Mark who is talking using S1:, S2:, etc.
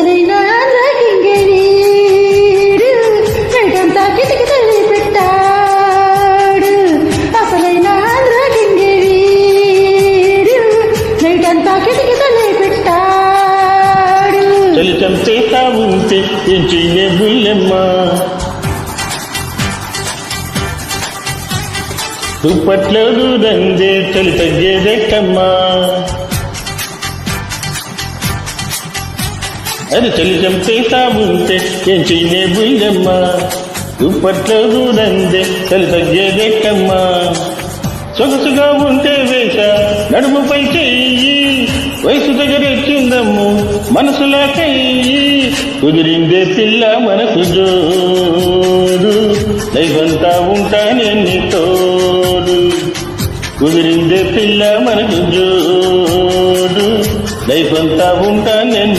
S1: అసలైన ఆంధ్రాకింగే పెట్టాడు.
S2: ఉంటే ఏం చెయ్యే దుప్పట్లో దూరందే తొలి తగ్గేదెక్కమ్మా అది చలి చంపేస్తా ఉంటే ఏం చెయ్యే బుల్లెమ్మ దుప్పట్లో దూరందే చలి తగ్గేదెక్కమ్మా సొగసుగా ఉంటే వేష నడుముపై చెయ్యి. వయసు దగ్గరెక్కిందమ్ము మనసులా చెయ్యి. కుదిరిందే పిల్ల మనకు జోడు దైవంతా ఉంటా నేను తోడు. కుదిరిందే పిల్ల మనకు జోడు లైఫంతా ఉంటా నేను